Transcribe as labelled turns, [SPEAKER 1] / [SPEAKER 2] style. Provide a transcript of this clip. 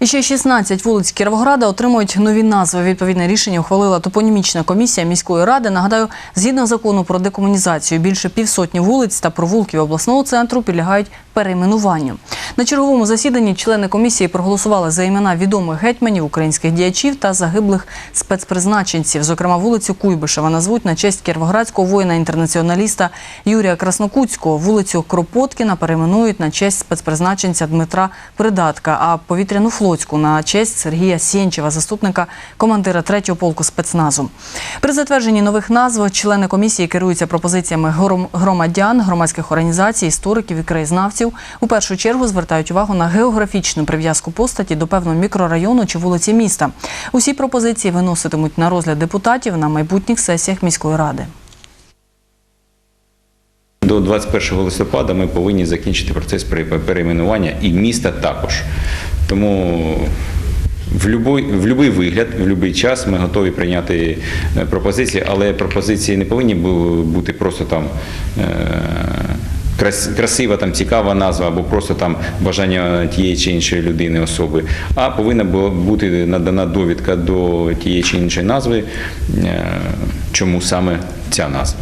[SPEAKER 1] І ще 16 вулиць Кіровограда отримують нові назви. Відповідне рішення ухвалила топонімічна комісія міської ради. Нагадаю, згідно закону про декомунізацію, більше півсотні вулиць та провулків обласного центру підлягають перейменуванню. На черговому засіданні члени комісії проголосували за імена відомих гетьманів, українських діячів та загиблих спецпризначенців. Зокрема, вулицю Куйбишева назвуть на честь кіровоградського воїна-інтернаціоналіста Юрія Краснокутського. Вулицю Кропоткіна перейменують на честь спецпризначенця Дмитра Придатка, а повітряну Флотську на честь Сергія Сєнчева, заступника командира 3-го полку спецназу. При затвердженні нових назв члени комісії керуються пропозиціями гром- громадян, громадських організацій, істориків і краєзнавців. У першу чергу звертають увагу на географічну прив'язку постаті до певного мікрорайону чи вулиці міста. Усі пропозиції виноситимуть на розгляд депутатів на майбутніх сесіях міської ради.
[SPEAKER 2] До 21 листопада ми повинні закінчити процес пере- перейменування і міста також. Тому в будь-який в любий вигляд, в будь-який час ми готові прийняти е, пропозиції, але пропозиції не повинні бути просто там. е, Красива, там цікава назва, або просто там бажання тієї чи іншої людини, особи, а повинна бу- бути надана довідка до тієї чи іншої назви, е, чому саме ця назва.